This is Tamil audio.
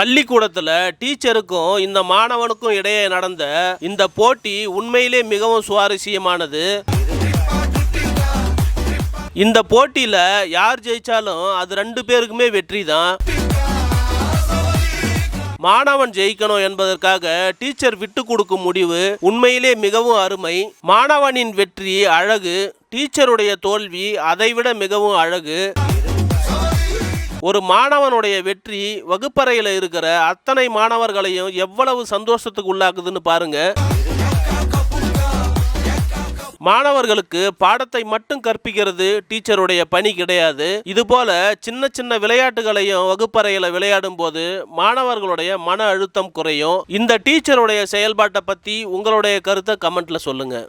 பள்ளிக்கூடத்தில் டீச்சருக்கும் இந்த மாணவனுக்கும் இடையே நடந்த இந்த போட்டி உண்மையிலே மிகவும் சுவாரஸ்யமானது. இந்த போட்டியில் யார் ஜெயிச்சாலும் அது ரெண்டு பேருக்குமே வெற்றி தான் மாணவன் ஜெயிக்கணும் என்பதற்காக டீச்சர் விட்டு கொடுக்கும் முடிவு உண்மையிலே மிகவும் அருமை. மாணவனின் வெற்றி அழகு டீச்சருடைய தோல்வி அதைவிட மிகவும் அழகு. ஒரு மாணவனுடைய வெற்றி வகுப்பறையில் இருக்கிற அத்தனை மாணவர்களையும் எவ்வளவு சந்தோஷத்துக்கு உள்ளாக்குதுன்னு பாருங்க. மாணவர்களுக்கு பாடத்தை மட்டும் கற்பிக்கிறது டீச்சருடைய பணி கிடையாது. இதுபோல சின்ன சின்ன விளையாட்டுகளையும் வகுப்பறையில் விளையாடும் போது மாணவர்களுடைய மன அழுத்தம் குறையும். இந்த டீச்சருடைய செயல்பாட்டை பத்தி உங்களுடைய கருத்தை கமெண்ட்ல சொல்லுங்க.